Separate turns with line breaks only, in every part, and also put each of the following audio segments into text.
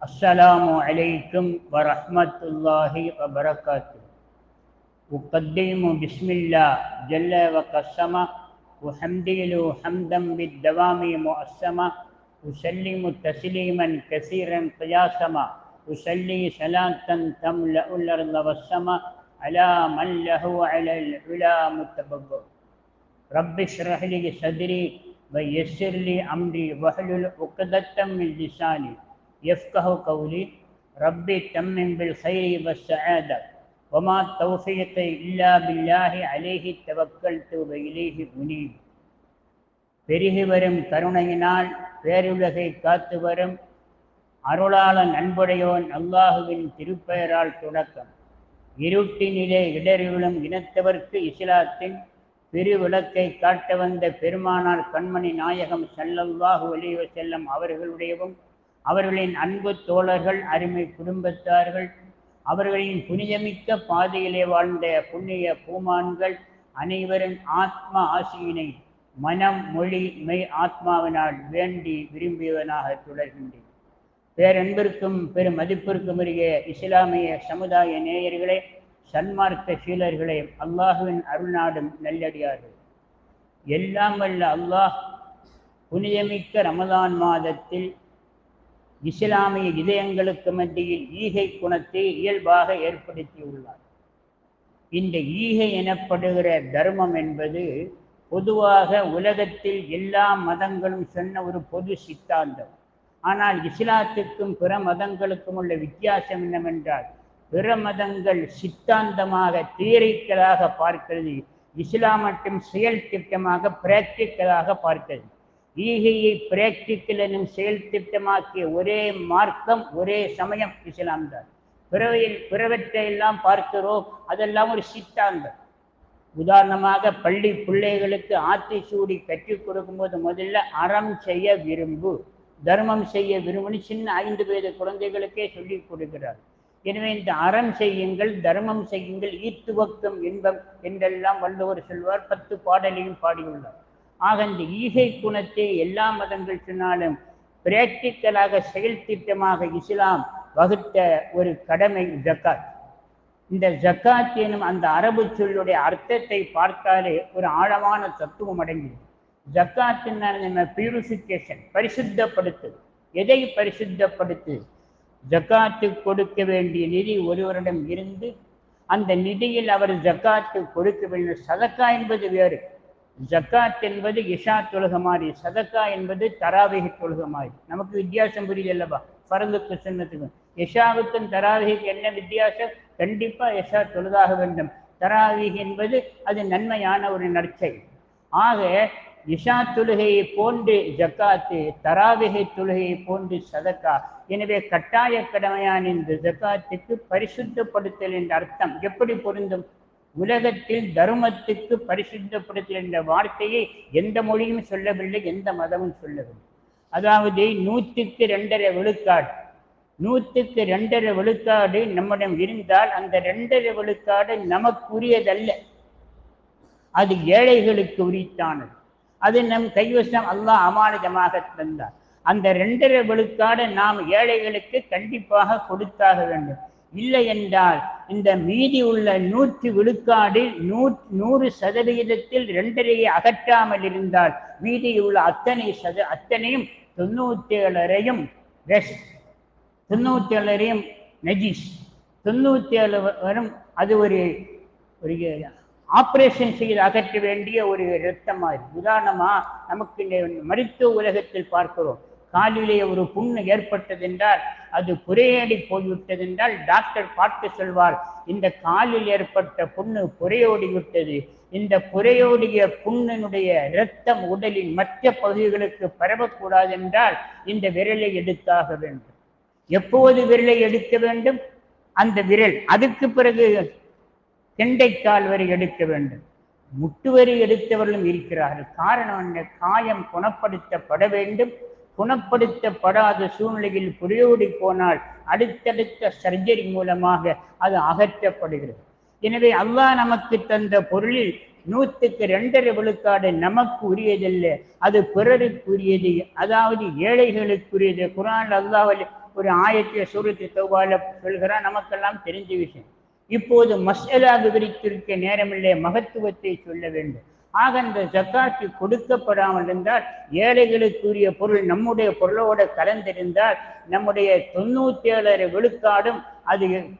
السلام عليكم ورحمة الله وبركاته. أقدم بسم الله جل وقسم وحمدي حمدا بالدوام مؤسما أسلم تسليما كثيرا قياسما أسلي صلاة تملأ الأرض والسماء على من له على العلا متببر رب اشرح لي صدري ويسر لي أمري واحلل عقدة من لساني. يفقه قولي ربي تمم بالخير والسعادة وما توفيقي إلا بالله عليه توكلت وإليه أنيب பெருகி வரும் கருணையினால் பேருலகை காத்து வரும் அருளாளன் அன்புடையோன் அல்லாஹுவின் திருப்பெயரால் தொடக்கம் இருட்டினிலே இடறிவிழும் இனத்தவர்க்கு இஸ்லாத்தின் பெருவிளக்கை காட்ட வந்த பெருமானார் கண்மணி நாயகம் சல்லல்லாஹு அலைஹி செல்லம் அவர்களுடையவும் அவர்களின் அன்பு தோழர்கள் அருமை குடும்பத்தார்கள் அவர்களின் புனிதமிக்க பாதையிலே வாழ்ந்த புண்ணிய பூமான்கள் அனைவரின் ஆத்ம ஆசையினை மனம் மொழி மெய் ஆத்மாவினால் வேண்டி விரும்பியவனாக தொடர்கின்றேன் பேரன்பிற்கும் பெரும் மதிப்பிற்கும் உரிய இஸ்லாமிய சமுதாய நேயர்களே சன்மார்க்க சீலர்களே அல்லாஹுவின் அருள்நாடும் நல்லடியார்கள். எல்லாம் வல்ல அல்லாஹ் புனிதமிக்க ரமதான் மாதத்தில் இஸ்லாமிய இதயங்களுக்கு மத்தியில் ஈகை குணத்தை இயல்பாக ஏற்படுத்தியுள்ளார். இந்த ஈகை எனப்படுகிற தர்மம் என்பது பொதுவாக உலகத்தில் எல்லா மதங்களும் சொன்ன ஒரு பொது சித்தாந்தம். ஆனால் இஸ்லாத்துக்கும் பிற மதங்களுக்கும் உள்ள வித்தியாசம் என்னவென்றால் பிற மதங்கள் சித்தாந்தமாக தியரிக்கலாக பார்க்கிறது இஸ்லாம் மட்டும் செயல் திட்டமாக பிராக்டிக்கலாக பார்க்கிறது. ஈகையை பிராக்டிக்கல் எனும் செயல் திட்டமாக்கிய ஒரே மார்க்கம் ஒரே சமயம் இஸ்லாம் தான் பிறவையில் பிறவற்றை எல்லாம் பார்க்கிறோம் அதெல்லாம் ஒரு சித்தாந்தம். உதாரணமாக பள்ளி பிள்ளைகளுக்கு ஆத்தி சூடி கற்றுக் கொடுக்கும்போது முதல்ல அறம் செய்ய விரும்பு தர்மம் செய்ய விரும்புன்னு சின்ன ஐந்து வயது குழந்தைகளுக்கே சொல்லி கொடுக்கிறார். எனவே இந்த அறம் செய்யுங்கள் தர்மம் செய்யுங்கள் ஈத்துவக்கம் இன்பம் என்றெல்லாம் வள்ளுவர் சொல்வார் பத்து பாடலையும் பாடியுள்ளார். ஆக இந்த ஈகை குணத்தை எல்லா மதங்கள் சொன்னாலும் பிராக்டிக்கலாக செயல் திட்டமாக இஸ்லாம் வகுத்த ஒரு கடமை ஜக்காத். இந்த ஜக்காத் எனும் அந்த அரபு சொல்லுடைய அர்த்தத்தை பார்த்தாலே ஒரு ஆழமான தத்துவம் அடங்கியது ஜக்காத்தின் பியூரிஃபிகேஷன் பரிசுத்தப்படுத்து எதை பரிசுத்தப்படுத்து? ஜக்காத்து கொடுக்க வேண்டிய நிதி ஒருவரிடம் இருந்து அந்த நிதியில் அவர் ஜக்காத்து கொடுக்க வேண்டும். சதக்கா என்பது வேறு. ஜக்காத் என்பது இஷா தொழுக மாதிரி சதக்கா என்பது தராவிக தொழுக மாதிரி நமக்கு வித்தியாசம் புரியுது அல்லவா பரந்துக்கு சொன்னதுக்கும் யஷாவுக்கும் தராவிகிக்கு என்ன வித்தியாசம்? கண்டிப்பா யஷா தொழுதாக வேண்டும். தராவிகி என்பது அது நன்மையான ஒரு நற்சை ஆக இஷா தொழுகையை போன்று ஜக்காத்து தராவிகை தொழுகையை போன்று சதக்கா. எனவே கட்டாய கடமையான இந்த ஜக்காத்துக்கு பரிசுத்தப்படுத்தல் என்ற அர்த்தம் எப்படி பொருந்தும்? உலகத்தில் தர்மத்துக்கு பரிசுத்தப்படுத்தல் என்ற வார்த்தையை எந்த மொழியும் சொல்லவில்லை எந்த மதமும் சொல்லவில்லை. அதாவது நூற்றுக்கு ரெண்டரை விழுக்காடு. நூற்றுக்கு ரெண்டரை விழுக்காடு நம்மிடம் இருந்தால் அந்த ரெண்டரை விழுக்காடு நமக்குரியதல்ல. அது ஏழைகளுக்கு உரித்தானது. அது நம் கைவசம் அல்லாஹ் அமானிதமாக தந்தார். அந்த ரெண்டரை விழுக்காடு நாம் ஏழைகளுக்கு கண்டிப்பாக கொடுத்தாக வேண்டும். இல்லை என்றால் இந்த மீதி உள்ள நூற்று விழுக்காடில் நூ நூறு சதவிகிதத்தில் ரெண்டரையை அகற்றாமல் இருந்தால் மீதி உள்ள அத்தனை சத அத்தனையும் தொண்ணூத்தி ஏழரையும் வெஸ் தொண்ணூத்தி ஏழரையும் நஜீஸ் தொண்ணூத்தி ஏழு வரும் அது ஒரு ஒரு ஆப்ரேஷன் செய்து அகற்ற வேண்டிய ஒரு இரத்தம் மாதிரி உதாரணமாக நமக்கு இந்த மருத்துவ உலகத்தில் பார்க்கிறோம். காலிலே ஒரு புண்ணு ஏற்பட்டதென்றால் அது புரையேடி போய்விட்டதென்றால் டாக்டர் பார்த்து சொல்வார் இந்த காலில் ஏற்பட்ட புண்ணு புறையோடி விட்டது இந்த புறையோடிய புண்ணினுடைய இரத்தம் உடலின் மற்ற பகுதிகளுக்கு பரவக்கூடாது என்றால் இந்த விரலை எடுத்தாக வேண்டும். எப்போது விரலை எடுக்க வேண்டும்? அந்த விரல் அதுக்கு பிறகு கெண்டைக்கால் வரை எடுக்க வேண்டும். முட்டுவரி எடுத்தவர்களும் இருக்கிறார்கள். காரணம் என்ன? காயம் குணப்படுத்தப்பட வேண்டும். குணப்படுத்தப்படாத சூழ்நிலையில் புரியோடி போனால் அடுத்தடுத்த சர்ஜரி மூலமாக அது அகற்றப்படுகிறது. எனவே அல்லாஹ் நமக்கு தந்த பொருளில் நூற்றுக்கு ரெண்டரை விழுக்காடு நமக்கு உரியதில்லை அது பிறருக்குரியது அதாவது ஏழைகளுக்குரியது. குரான் அல்லாஹ் ஒரு ஆயத்திய சூரத்து தௌபால சொல்கிறான் நமக்கெல்லாம் தெரிஞ்ச விஷயம். இப்போது மஸ்அலா விவரித்திருக்க நேரமில்லை மகத்துவத்தை சொல்ல வேண்டும். ஆக இந்த ஜக்காத்து கொடுக்கப்படாமல் இருந்தால் ஏழைகளுக்குரிய பொருள் நம்முடைய பொருளோட கலந்திருந்தால் நம்முடைய தொண்ணூத்தி ஏழரை விழுக்காடும் அது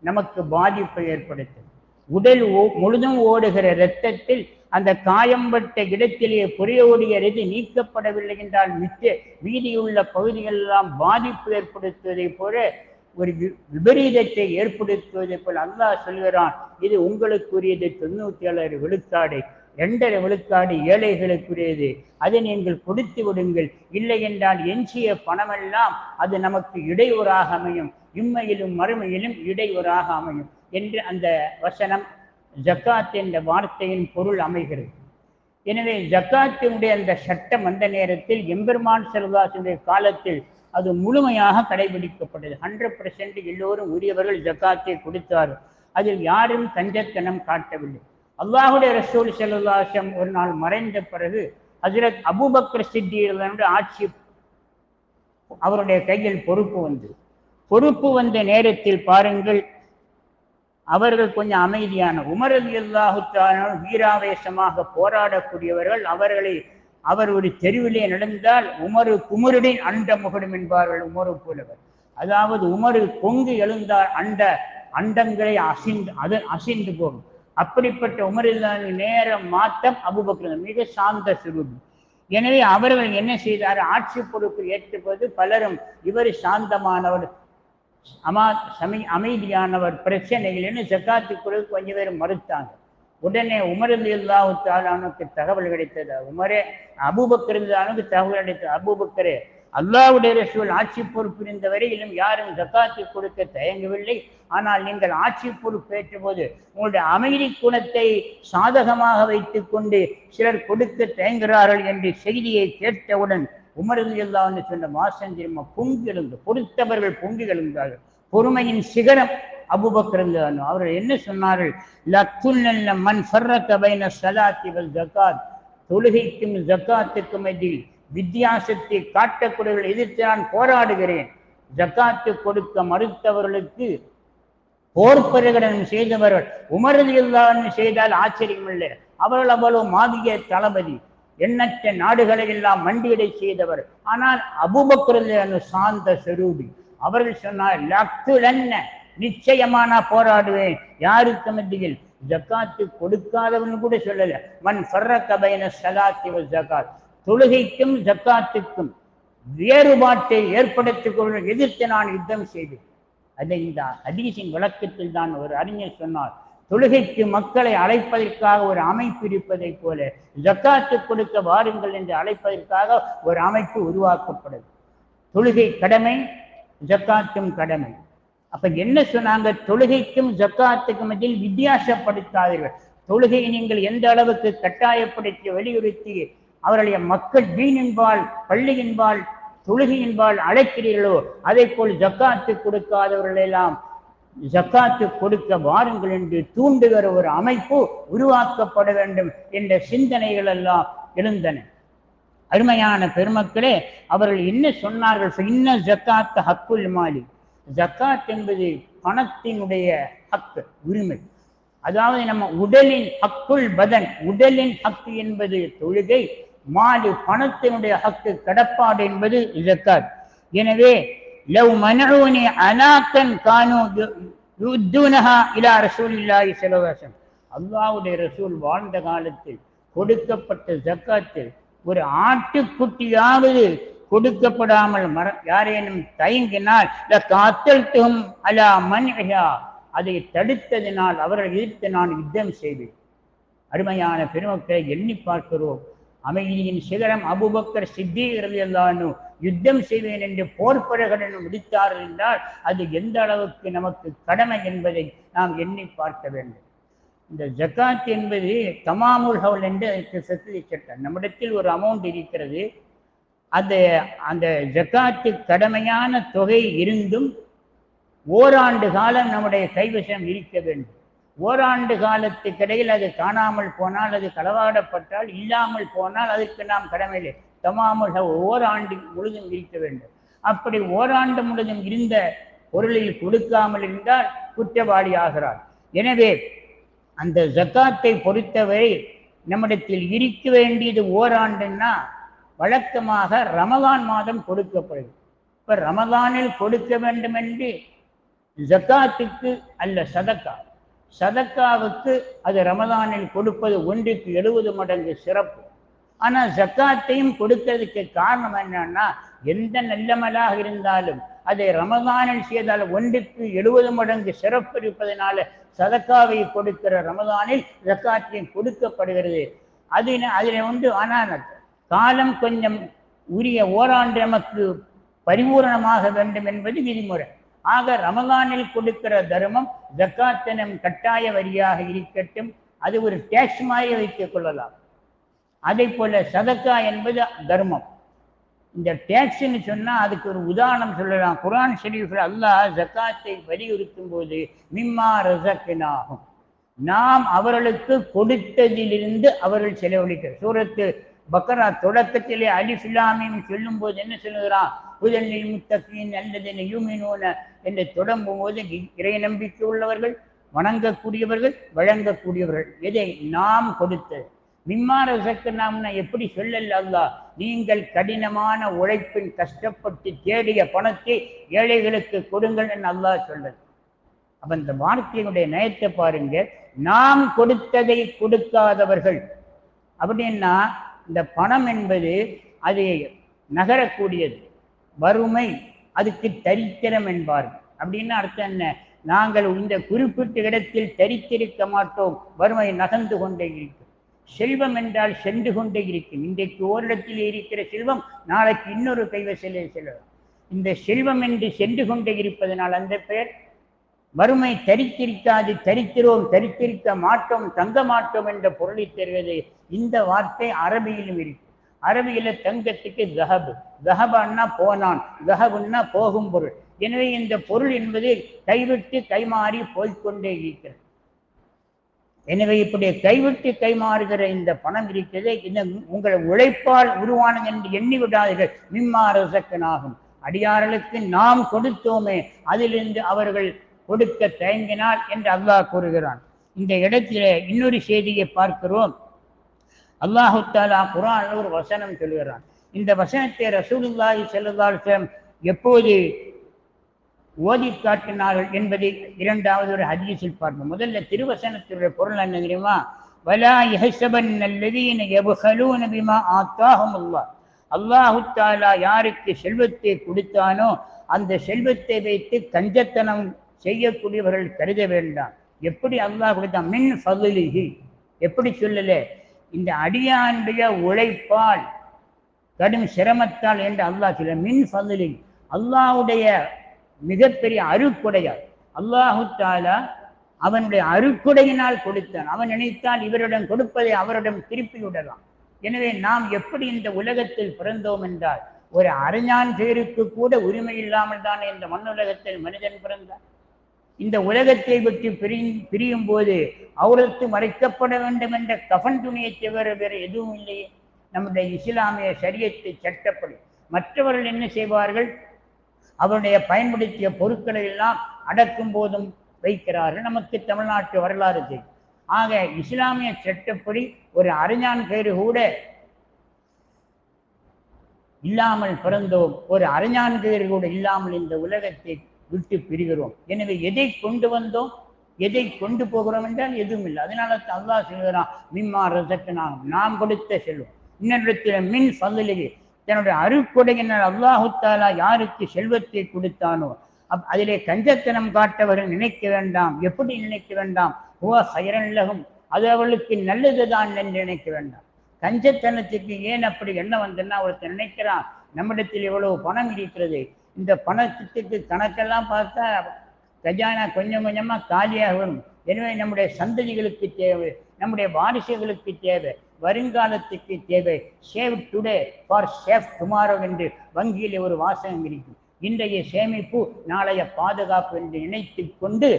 நமக்கு பாதிப்பை ஏற்படுத்தும். உடல் ஓ- முழுதும் ஓடுகிற இரத்தத்தில் அந்த காயம்பட்ட இடத்திலே புறையோடிய எது நீக்கப்படவில்லை என்றால் மிச்ச வீதியுள்ள பகுதிகளெல்லாம் பாதிப்பு ஏற்படுத்துவதைப் போல ஒரு வி- விபரீதத்தை ஏற்படுத்துவதை போல் அல்லாஹ் சொல்கிறான் இது உங்களுக்குரியது தொண்ணூத்தி ஏழு விழுக்காடு. இரண்டரை விழுக்காடு ஏழைகளுக்குரியது. அதை நீங்கள் கொடுத்து விடுங்கள். இல்லை என்றால் எஞ்சிய பணமெல்லாம் அது நமக்கு இடையூறாக அமையும். இம்மையிலும் மறுமையிலும் இடையூறாக அமையும் என்று அந்த வசனம் ஜக்காத் என்ற வார்த்தையின் பொருள் அமைகிறது. எனவே ஜக்காத்தினுடைய அந்த சட்டம் அந்த நேரத்தில் எம்பெருமான் செல்வாசுடைய காலத்தில் அது முழுமையாக கடைபிடிக்கப்பட்டது. ஹண்ட்ரட் பர்சன்ட் எல்லோரும் உரியவர்கள் ஜக்காத்தை கொடுத்தார்கள். அதில் யாரும் கஞ்சத்தனம் காட்டவில்லை. அல்லாஹுடைய ரசூல் செல்வாசம் ஒரு நாள் மறைந்த பிறகு ஹசரத் அபூபக்கர் சித்தியிலிருந்து ஆட்சி அவருடைய கையில் பொறுப்பு வந்தது பொறுப்பு வந்த நேரத்தில் பாருங்கள் அவர்கள் கொஞ்சம் அமைதியான உமரது அலி வீராவேசமாக போராடக்கூடியவர்கள் அவர்களை அவர் ஒரு தெருவிலே நடந்தால் உமரு குமருடன் அண்ட முகடும் என்பார்கள் உமரு போலவர். அதாவது உமரு பொங்கு எழுந்தால் அண்ட அண்டங்களை அசிந்து அது அசிந்து போகும். அப்படிப்பட்ட உமரில்லான நேரம் மாத்தம் அபுபக்கர் மிக சாந்த சுரூபி எனவே அவர்கள் என்ன செய்தார்? ஆட்சி பொறுப்பு ஏற்றுப்பது பலரும் இவர் சாந்தமானவர் அமா சமி அமைதியானவர் பிரச்சனைகள்னு ஜக்காத்து குழு கொஞ்சம் பேர் மறுத்தாங்க. உடனே உமரது இல்லாவுத்தாலானுக்கு தகவல் கிடைத்தது. உமரே அபூபக்கருந்தானுக்கு தகவல் கிடைத்தது. அபூபக்கரே அல்லாவுடைய ரசூல் ஆட்சி பொறுப்பு இருந்த வரையிலும் யாரும் ஜக்காத்து கொடுக்க தயங்கவில்லை. ஆனால் நீங்கள் ஆட்சி பொறுப்பேற்ற போது உங்களுடைய அமைதி குணத்தை சாதகமாக வைத்துக்கொண்டு சிலர் கொடுக்க தயங்குகிறார்கள் என்று செய்தியை கேட்டவுடன் உமரது என்று சொன்ன மாசம் திரும்ப பொங்கி எழுந்து பொறுத்தவர்கள் பொங்கி எழுந்தார்கள். பொறுமையின் சிகரம் அபுபக்கரந்தானு அவர்கள் என்ன சொன்னார்கள்? லக்குல்ல மண் ஃபர்ரக்க பைன சலாத்தி வல் ஜக்காத். தொழுகைக்கும் ஜக்காத்துக்கும் இதில் வித்தியாசத்தை காட்டக்கூடியவர்கள் எதிர்த்து நான் போராடுகிறேன். ஜக்காத்து கொடுக்க மறுத்தவர்களுக்கு போர் பிரகடனம் செய்தவர்கள் உமரது செய்தால் ஆச்சரியம் இல்லை அவர்கள் அவ்வளவு மாதிய தளபதி. எண்ணற்ற நாடுகளை எல்லாம் மண்டியடை செய்தவர். ஆனால் அபுபக்ரது சாந்த செரூபி. அவர்கள் சொன்னார் லக்குலன்ன நிச்சயமா நான் போராடுவேன். யாருக்கு மத்தியில்? ஜக்காத்து கொடுக்காதவன் கூட சொல்லல. மண் ஃபர்ரக்க பைன சலாத்தி ஜக்காத். தொழுகைக்கும் ஜக்காத்துக்கும் வேறுபாட்டை ஏற்படுத்திக் கொள்ள எதிர்த்து நான் யுத்தம் செய்தேன். அதை இந்த ஹதீஸின் விளக்கத்தில் தான் ஒரு அறிஞர் சொன்னார். தொழுகைக்கு மக்களை அழைப்பதற்காக ஒரு அமைப்பு இருப்பதைப் போல ஜக்காத்து கொடுக்க வாருங்கள் என்று அழைப்பதற்காக ஒரு அமைப்பு உருவாக்கப்படுது தொழுகை கடமை ஜக்காத்தும் கடமை. அப்ப என்ன சொன்னாங்க? தொழுகைக்கும் ஜக்காத்துக்கும் மத்தியில் வித்தியாசப்படுத்தாதீர்கள். தொழுகையை நீங்கள் எந்த அளவுக்கு கட்டாயப்படுத்தி வலியுறுத்தி அவருடைய மக்கள் வீணின்பால் பள்ளியின்பால் தொழுகையின்பால் அழைக்கிறீர்களோ அதே போல் ஜக்காத்து கொடுக்காதவர்கள் எல்லாம் ஜக்காத்து கொடுக்க வாருங்கள் என்று தூண்டுகிற ஒரு அமைப்பு உருவாக்கப்பட வேண்டும் என்ற சிந்தனைகள் எல்லாம் எழுந்தன. அருமையான பெருமக்களே அவர்கள் என்ன சொன்னார்கள்? இன்ன ஜக்காத்து ஹக்குல் மாலி. ஜக்காத் என்பது பணத்தினுடைய ஹக்கு உரிமை. அதாவது நம்ம உடலின் ஹக்குல் பதன் உடலின் ஹக்கு என்பது தொழுகை மாலு பணத்தினுடைய ஹக்கு கடப்பாடு என்பது ஜக்காத் எனவே லவ் மனூனி அனாக்கன் கானு யுத்தூனஹா இலா ரசூலில்லாஹி செலவாசம் அல்லாவுடைய ரசூல் வாழ்ந்த காலத்தில் கொடுக்கப்பட்ட ஜக்காத்தில் ஒரு ஆட்டுக்குட்டியாவது கொடுக்கப்படாமல் மர யாரேனும் தயங்கினால் காத்தல்தும் அலா மன்ஹா அதை தடுத்ததினால் அவர்கள் எதிர்த்து நான் யுத்தம் செய்வேன். அருமையான பெருமக்களை எண்ணி பார்க்கிறோம். அமைதியின் சிகரம் அபுபக்கர் சித்தீகரதானு யுத்தம் செய்வேன் என்று போர் பிரகடனம் முடித்தார்கள் என்றால் அது எந்த அளவுக்கு நமக்கு கடமை என்பதை நாம் எண்ணி பார்க்க வேண்டும். இந்த ஜக்காத் என்பது தமாமுல் ஹவுல் என்று அதற்கு சத்துதி சட்டம் நம்மிடத்தில் ஒரு அமௌண்ட் இருக்கிறது. அந்த அந்த ஜக்காத்து கடமையான தொகை இருந்தும் ஓராண்டு காலம் நம்முடைய கைவசம் இருக்க வேண்டும். ஓராண்டு காலத்துக்கிடையில் அது காணாமல் போனால் அது களவாடப்பட்டால் இல்லாமல் போனால் அதற்கு நாம் கடமையிலே தமாமல் ஓராண்டு முழுதும் இருக்க வேண்டும். அப்படி ஓராண்டு முழுதும் இருந்த பொருளில் கொடுக்காமல் இருந்தால் குற்றவாளி ஆகிறார். எனவே அந்த ஜக்காத்தை பொறுத்தவரை நம்மிடத்தில் இருக்க வேண்டியது ஓராண்டுன்னா வழக்கமாக ரமதான் மாதம் கொடுக்கப்படுது. இப்போ ரமதானில் கொடுக்க வேண்டும் என்று ஜக்காத்துக்கு அல்ல சதக்கா. சதக்காவுக்கு அது ரமதானில் கொடுப்பது ஒன்றுக்கு எழுபது மடங்கு சிறப்பு. ஆனால் ஜக்காத்தையும் கொடுக்கிறதுக்கு காரணம் என்னன்னா எந்த நல்லமலாக இருந்தாலும் அதை ரமதானில் செய்தால் ஒன்றுக்கு எழுபது மடங்கு சிறப்பு இருப்பதனால சதக்காவை கொடுக்கிற ரமதானில் ஜக்காத்தையும் கொடுக்கப்படுகிறது. அது அதில் வந்து ஆனால் காலம் கொஞ்சம் உரிய ஓராண்டு நமக்கு பரிபூரணமாக வேண்டும் என்பது விதிமுறை. ஆக ரமதானில் கொடுக்கிற தர்மம் ஜக்காத்தனம் கட்டாய வரியாக இருக்கட்டும். அது ஒரு டேக்ஸ் மாதிரி வைத்துக் கொள்ளலாம். அதே போல சதக்கா என்பது தர்மம். இந்த டேக்ஸ்ன்னு சொன்னால் அதுக்கு ஒரு உதாரணம் சொல்லலாம். குரான் ஷெரீஃபில் அல்லாஹ் ஜக்காத்தை வலியுறுத்தும் போது மிம்மா ரசக்கினாகும் நாம் அவர்களுக்கு கொடுத்ததிலிருந்து அவர்கள் செலவழிக்க சூரத்து பக்கரா தொடக்கத்திலே அலிஃபிலாமியும் சொல்லும் போது என்ன சொல்லுகிறான்? புதனில் முத்தக்கின் அல்லது யூமினோன என்று தொடங்கும் போது இறை நம்பிக்கை உள்ளவர்கள் வணங்கக்கூடியவர்கள் வழங்கக்கூடியவர்கள். எதை நாம் கொடுத்தது மிம்மார நாம்னா எப்படி சொல்லல அல்லா? நீங்கள் கடினமான உழைப்பின் கஷ்டப்பட்டு தேடிய பணத்தை ஏழைகளுக்கு கொடுங்கள் என்று அல்லாஹ் சொல்றது. அப்ப இந்த வார்த்தையுடைய நயத்தை பாருங்க. நாம் கொடுத்ததை கொடுக்காதவர்கள் அப்படின்னா இந்த பணம் என்பது அது நகரக்கூடியது. வறுமை அதுக்கு தரித்திரம் என்பார்கள். அப்படின்னு அர்த்தம் என்ன? நாங்கள் இந்த குறிப்பிட்ட இடத்தில் தரித்திருக்க மாட்டோம். வறுமை நகர்ந்து கொண்டே இருக்கும். செல்வம் என்றால் சென்று கொண்டே இருக்கும். இன்றைக்கு ஓரிடத்தில் இருக்கிற செல்வம் நாளைக்கு இன்னொரு கைவசலே செல்லலாம். இந்த செல்வம் என்று சென்று கொண்டே இருப்பதனால் அந்த பெயர் வறுமை தரித்திருக்காது தரித்திரோம் தரித்திருக்க மாட்டோம் தங்க மாட்டோம் என்ற பொருளை தருவது இந்த வார்த்தை அரபியிலும் இருக்கு. அரபியில தங்கத்துக்கு தஹபு. கஹபான்னா போனான். தஹபுன்னா போகும் பொருள். எனவே இந்த பொருள் என்பது கைவிட்டு கைமாறி போய்கொண்டே இருக்கிறது. எனவே இப்படி கைவிட்டு கைமாறுகிற இந்த பணம் இருக்கிறது இந்த உங்களை உழைப்பால் உருவானது என்று எண்ணி விடாதீர்கள். மிம்மாரசக்கனாகும் அடியார்களுக்கு நாம் கொடுத்தோமே அதிலிருந்து அவர்கள் கொடுக்க தயங்கினார் என்று அல்லாஹ் கூறுகிறான். இந்த இடத்திலே இன்னொரு செய்தியை பார்க்கிறோம். அல்லாஹு தாலா குரான் ஒரு வசனம் சொல்கிறான். இந்த வசனத்தை ரசூலுல்லாஹி செல்லுல்லாசம் எப்போது ஓதி காட்டினார்கள் என்பதை இரண்டாவது ஒரு ஹதீஸில் பார்ப்போம். முதல்ல திருவசனத்தினுடைய பொருள் என்ன தெரியுமா? வலா யஹசபன் நல்லதீன யபுஹலூன பிமா ஆத்தாஹும் அல்லாஹ் அல்லாஹு தாலா யாருக்கு செல்வத்தை கொடுத்தானோ அந்த செல்வத்தை வைத்து கஞ்சத்தனம் செய்யக்கூடியவர்கள் கருத வேண்டாம். எப்படி அல்லாஹ் கொடுத்தான்? மின் ஃபதுலிஹி. எப்படி சொல்லல? இந்த அடியானுடைய உழைப்பால் கடும் சிரமத்தால் என்று அல்லாஹ் சொல்ல மின் ஃபதுலி அல்லாஹுடைய மிகப்பெரிய அருக்குடையார் அல்லாஹு தாலா அவனுடைய அருக்குடையினால் கொடுத்தான். அவன் நினைத்தால் இவரிடம் கொடுப்பதை அவரிடம் திருப்பி விடலாம். எனவே நாம் எப்படி இந்த உலகத்தில் பிறந்தோம் என்றால் ஒரு அறிஞான் பேருக்கு கூட உரிமை இல்லாமல் தானே இந்த மண்ணுலகத்தில் மனிதன் பிறந்தான்? இந்த உலகத்தை விட்டு பிரி பிரியும் போது அவுரத்து மறைக்கப்பட வேண்டும் என்ற கஃன் துணியை தவிர வேறு எதுவும் இல்லையே நம்முடைய இஸ்லாமிய சரியத்தை சட்டப்படி. மற்றவர்கள் என்ன செய்வார்கள்? அவருடைய பயன்படுத்திய பொருட்களை எல்லாம் அடக்கும் போதும் வைக்கிறார்கள். நமக்கு தமிழ்நாட்டு வரலாறு தெரியும். ஆக இஸ்லாமிய சட்டப்படி ஒரு அறிஞான் பேரு கூட இல்லாமல் பிறந்தோம். ஒரு அறிஞான் பேரு கூட இல்லாமல் இந்த உலகத்தை விட்டு பிரிகிறோம். எனவே எதை கொண்டு வந்தோம்? எதை கொண்டு போகிறோம் என்றால் எதுவும் இல்லை. அதனால அல்லா சொல்கிறான் மிம்மா ரசக்கனாகும் நாம் கொடுத்த செல்வம். இன்னொருத்தில் மின் சல்லலிகை தன்னுடைய அருக்குடையினர் அல்லாஹுத்தாலா யாருக்கு செல்வத்தை கொடுத்தானோ? அப் அதிலே கஞ்சத்தனம் காட்டவர்கள் நினைக்க வேண்டாம். எப்படி நினைக்க வேண்டாம்? ஓ சைரன்லகும் அது அவளுக்கு நல்லதுதான் என்று நினைக்க வேண்டாம். கஞ்சத்தனத்துக்கு ஏன் அப்படி என்ன வந்ததுன்னா ஒருத்தர் நினைக்கிறான் நம்மிடத்தில் எவ்வளவு பணம் இருக்கிறது. இந்த பணத்திட்டத்தை கணக்கெல்லாம் பார்த்தா கஜானா கொஞ்சம் கொஞ்சமாக காலியாக வரும் எனவே நம்முடைய சந்ததிகளுக்கு தேவை நம்முடைய வாரிசுகளுக்கு தேவை வருங்காலத்துக்கு தேவை. Save today for safe tomorrow என்று வங்கியில் ஒரு வாசகம் இருக்கும் இன்றைய சேமிப்பு நாளைய பாதுகாப்பு என்று நினைத்து கொண்டு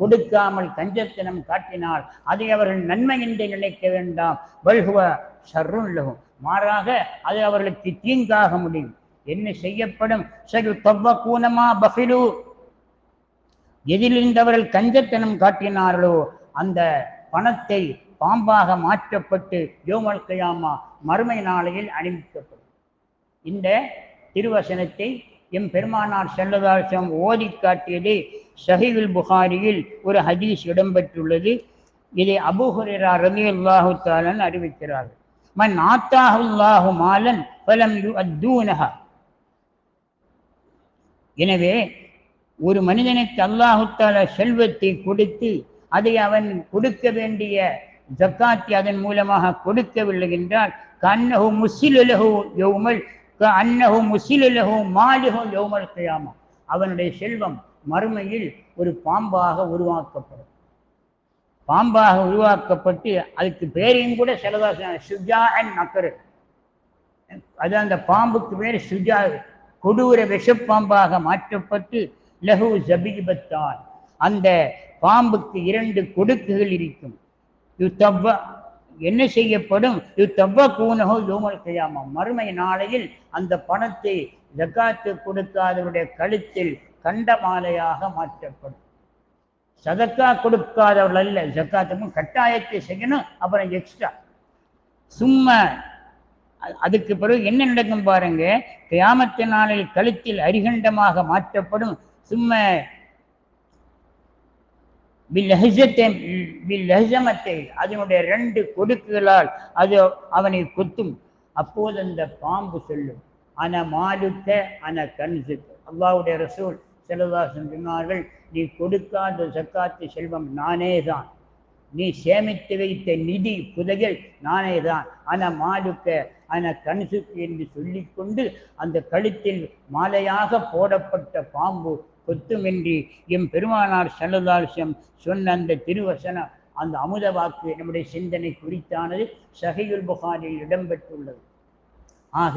கொடுக்காமல் கஞ்சத்தனம் காட்டினால் அதை அவர்கள் நன்மை என்று நினைக்க வேண்டாம். பல்குவ சர்ருள்ளகும் மாறாக அது அவர்களுக்கு தீங்காக முடியும். என்ன செய்யப்படும்? சரி தொவ்வக்கூனமா பஃபிலு. எதிலிருந்து கஞ்சத்தனம் காட்டினார்களோ அந்த பணத்தை பாம்பாக மாற்றப்பட்டு யோமல் கயாமா மறுமை நாளையில் அணிவிக்கப்படும். இந்த திருவசனத்தை எம் பெருமானார் செல்லதாசம் ஓதி காட்டியது சஹிவில் புகாரியில் ஒரு ஹதீஸ் இடம்பெற்றுள்ளது. இதை அபுஹுரா ரவி அல்லாஹு தாலன் அறிவிக்கிறார்கள். மன் ஆத்தாஹுல்லாஹு மாலன் பலம் யு அத்தூனஹா எனவே ஒரு மனிதனுக்கு அல்லாஹுத்தால செல்வத்தை கொடுத்து அதை அவன் கொடுக்க வேண்டிய ஜக்காத்தி அதன் மூலமாக கொடுக்கவில்லை என்றால் கண்ணகு முசிலுலகு யௌமல் அன்னகு முசிலுலகு மாலுகு யௌமல் கியாமா. அவனுடைய செல்வம் மறுமையில் ஒரு பாம்பாக உருவாக்கப்படும். பாம்பாக உருவாக்கப்பட்டு அதுக்கு பேரையும் கூட செலவாச சுஜா அண்ட் மக்கரு அது அந்த பாம்புக்கு பேர் சுஜா கொடூர விஷப்பாம்பாக மாற்றப்பட்டு லகு ஜபீபத்தான் அந்த பாம்புக்கு இரண்டு கொடுக்குகள் இருக்கும். யுத்தவ்வ என்ன செய்யப்படும்? யுத்தவ்வ கூனகோ யோமல் கையாமா மறுமை நாளையில் அந்த பணத்தை ஜக்காத்து கொடுக்காதவருடைய கழுத்தில் கண்ட மாலையாக மாற்றப்படும். சதக்கா கொடுக்காதவர்கள் அல்ல. ஜக்காத்துக்கும் கட்டாயத்தை செய்யணும். அப்புறம் எக்ஸ்ட்ரா சும்மா அதுக்கு பிறகு என்ன நடக்கும் பாருங்க? கியாமத்து நாளில் கழுத்தில் அரிகண்டமாக மாற்றப்படும். சும்மா பில்லஹஜத்தை அதனுடைய ரெண்டு கொடுக்குகளால் அது அவனை கொத்தும். அப்போது அந்த பாம்பு சொல்லும். அன மாலுத்த அன கன்சுக்கு அல்லாவுடைய ரசூல் செலவாசன் சொன்னார்கள் நீ கொடுக்காத சக்காத்து செல்வம் நானே தான் நீ சேமித்து வைத்த நிதி புதையல் நானே தான் அன மாலுக்க அன கன்சுக்கு என்று சொல்லிக்கொண்டு அந்த கழுத்தில் மாலையாக போடப்பட்ட பாம்பு கொத்துமின்றி எம் பெருமானார் சல்லதாசம் சொன்ன அந்த திருவசனம் அந்த அமுத வாக்கு நம்முடைய சிந்தனை குறித்தானது சஹியுல் புகாரில் இடம்பெற்றுள்ளது. ஆக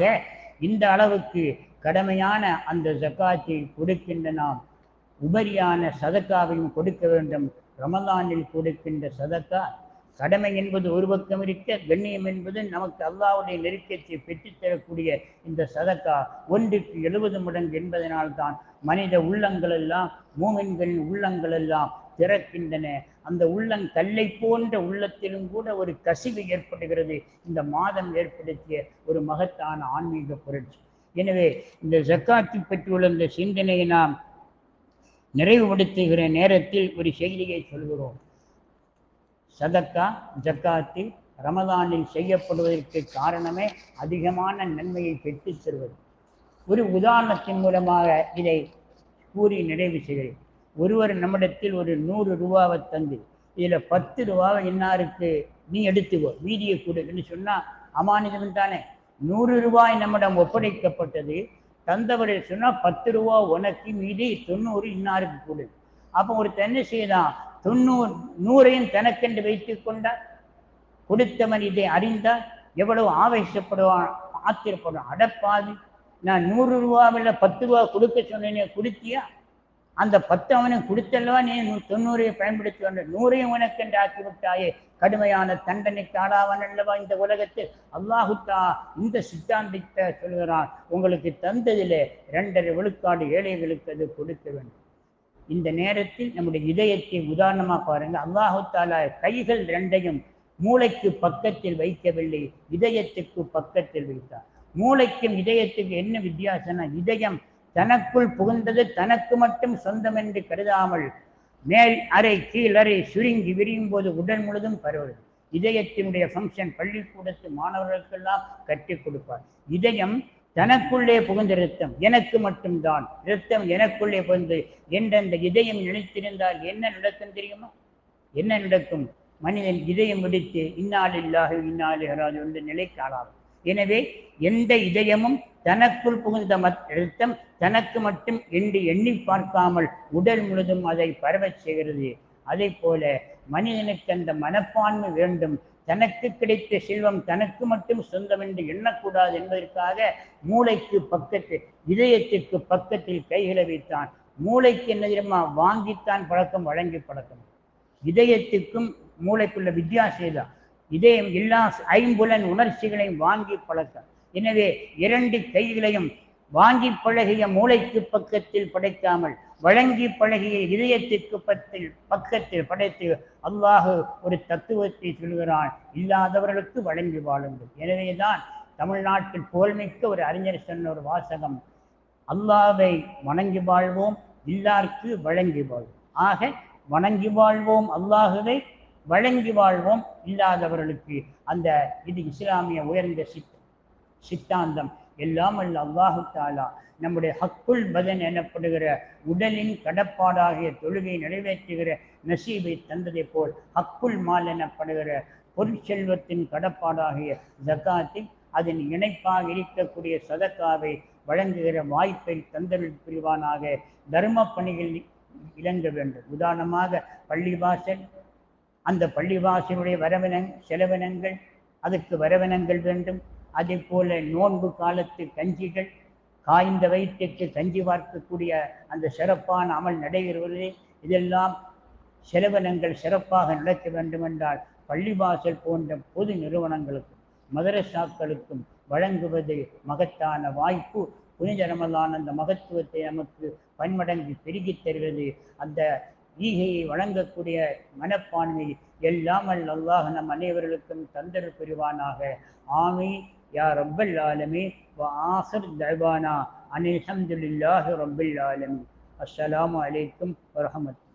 இந்த அளவுக்கு கடமையான அந்த ஜக்காத்தை கொடுக்கின்ற நாம் உபரியான சதக்காவையும் கொடுக்க வேண்டும். ரமலானில் கொடுக்கின்ற சதக்கா கடமை என்பது ஒரு பக்கம் இருக்க கண்ணியம் என்பது நமக்கு அல்லாவுடைய நெருக்கத்தை பெற்றுத்தரக்கூடிய இந்த சதக்கா ஒன்றுக்கு எழுபது மடங்கு என்பதனால்தான் மனித உள்ளங்களெல்லாம் மூமின்களின் உள்ளங்களெல்லாம் திறக்கின்றன. அந்த உள்ளம் கல்லை போன்ற உள்ளத்திலும் கூட ஒரு கசிவு ஏற்படுகிறது. இந்த மாதம் ஏற்படுத்திய ஒரு மகத்தான ஆன்மீக புரட்சி. எனவே இந்த ஜக்காத்து பெற்றுள்ள இந்த சிந்தனையை நாம் நிறைவுபடுத்துகிற நேரத்தில் ஒரு செய்தியை சொல்கிறோம். சதக்கா ஜக்காத்து ரமதானில் செய்யப்படுவதற்கு காரணமே அதிகமான நன்மையை பெற்றுத் தருவது. ஒரு உதாரணத்தின் மூலமாக இதை கூறி நிறைவு செய்கிறேன். ஒருவர் நம்மிடத்தில் ஒரு நூறு ரூபாவை தந்து இதில் பத்து ரூபாவை இன்னாருக்கு நீ எடுத்துக்கோ மீதியை கொடு என்று சொன்னால் அமானிதம் தானே. நூறு ரூபாய் நம்மிடம் ஒப்படைக்கப்பட்டது தந்தவரை சொன்னால் பத்து ரூபா உனக்கு மீதி தொண்ணூறு இன்னாருக்கு கொடு. அப்போ ஒருத்தன் என்ன செய்தான்? தொண்ணூறு நூறையும் தனக்கென்று வைத்து கொண்டார் கொடுத்தவன் இதை அறிந்தால் எவ்வளவு ஆவேசப்படுவான் ஆத்திரப்படுவான். அடப்பாது நான் நூறு ரூபாவில் பத்து ரூபா கொடுக்க சொன்னேனே கொடுத்தியா? அந்த பத்து அவனுக்கு கொடுத்தல்லவா நீ தொண்ணூறையும் பயன்படுத்தி வந்த நூறையும் உனக்கென்று ஆக்கி விட்டாயே கடுமையான தண்டனைக்கு ஆளாவன் அல்லவா இந்த உலகத்தில் அல்லாஹுத்தா இந்த சித்தாந்தத்தை சொல்கிறான் உங்களுக்கு தந்ததிலே இரண்டரை விழுக்காடு ஏழைகளுக்கு அது கொடுக்க வேண்டும். இந்த நேரத்தில் நம்முடைய இதயத்தை உதாரணமாக பாருங்கள். அல்லாஹு கைகள் ரெண்டையும் மூளைக்கு பக்கத்தில் வைக்கவில்லை இதயத்துக்கு பக்கத்தில் வைத்தார். மூளைக்கும் இதயத்துக்கு என்ன வித்தியாசம்னா இதயம் தனக்குள் புகுந்தது தனக்கு மட்டும் சொந்தம் என்று கருதாமல் மேல் அறை கீழறை சுருங்கி விரியும் போது உடல் முழுதும் பரவுது இதயத்தினுடைய ஃபங்க்ஷன் பள்ளிக்கூடத்து மாணவர்களுக்கெல்லாம் கற்றுக் கொடுப்பார். இதயம் தனக்குள்ளே புகுந்த இரத்தம் எனக்கு மட்டும்தான். இரத்தம் எனக்குள்ளே புகுந்து என்றந்த இதயம் நினைத்திருந்தால் என்ன நடக்கும் தெரியுமா? என்ன நடக்கும்? மனிதன் இதயம் வெடித்து இன்னாலில்லாஹு இன்னாலிஹராஜ் என்ற நிலைக்கு ஆளாகும். எனவே எந்த இதயமும் தனக்குள் புகுந்த மத் தனக்கு மட்டும் என்று எண்ணி பார்க்காமல் உடல் முழுதும் அதை பரவச் செய்கிறது. அதே போல மனிதனுக்கு அந்த மனப்பான்மை வேண்டும். தனக்கு கிடைத்த செல்வம் தனக்கு மட்டும் சொந்தம் என்று எண்ணக்கூடாது என்பதற்காக மூளைக்கு பக்கத்து இதயத்திற்கு பக்கத்தில் கைகளை வைத்தான். மூளைக்கு என்ன தெரியுமா? வாங்கித்தான் பழக்கம் வழங்கி பழக்கம். இதயத்துக்கும் மூளைக்குள்ள வித்தியாசம் தான் இதயம் எல்லா ஐம்புலன் உணர்ச்சிகளையும் வாங்கி பழக்கம். எனவே இரண்டு கைகளையும் வாங்கி பழகிய மூளைக்கு பக்கத்தில் படைக்காமல் வழங்கி பழகிய இதயத்திற்கு பத்தில் பக்கத்தில் படைத்து அல்லாஹு ஒரு தத்துவத்தை சொல்கிறான். இல்லாதவர்களுக்கு வழங்கி வாழுங்கள். எனவேதான் தமிழ்நாட்டில் புகழ்மிக்க ஒரு அறிஞர் சொன்ன ஒரு வாசகம் அல்லாவை வணங்கி வாழ்வோம் இல்லார்க்கு வழங்கி வாழ்வோம். ஆக வணங்கி வாழ்வோம் அல்லாஹுவை வழங்கி வாழ்வோம் இல்லாதவர்களுக்கு அந்த இது இஸ்லாமிய உயர்ந்த சித்த சித்தாந்தம். எல்லாம் அல்ல அல்லாஹு தாலா நம்முடைய ஹக்குல் பதன் எனப்படுகிற உடலின் கடப்பாடாகிய தொழுகை நிறைவேற்றுகிற நசீபை தந்ததை போல் ஹக்குல் மால் எனப்படுகிற பொருட்செல்வத்தின் கடப்பாடாகிய ஜக்காத்தில் அதன் இணைப்பாக இருக்கக்கூடிய சதக்காவை வழங்குகிற வாய்ப்பை தந்தருள் புரிவானாக. தர்ம பணிகள் இழங்க வேண்டும். உதாரணமாக பள்ளிவாசல் அந்த பள்ளிவாசலுடைய வரவினங் செலவினங்கள் அதுக்கு வரவினங்கள் வேண்டும். அதே போல நோன்பு காலத்து கஞ்சிகள் காய்ந்த வயிற்றுக்கு கஞ்சி பார்க்கக்கூடிய அந்த சிறப்பான அமல் நடைபெறுவதே இதெல்லாம் செலவினங்கள் சிறப்பாக நடக்க வேண்டுமென்றால் பள்ளிவாசல் போன்ற பொது நிறுவனங்களுக்கும் மதரசாக்களுக்கும் வழங்குவது மகத்தான வாய்ப்பு. புனித ரமலான் அந்த மகத்துவத்தை நமக்கு பன்மடங்கு பெருகித் தருகிறது அந்த ஈகையை வழங்கக்கூடிய மனப்பான்மை எல்லாம் அல்ல அல்லாஹ் நம் அனைவர்களுக்கும் தந்தர் புரிவானாக. ஆமை يا رب العالمين. وآخر دعوانا أن الحمد لله رب العالمين. السلام عليكم ورحمة الله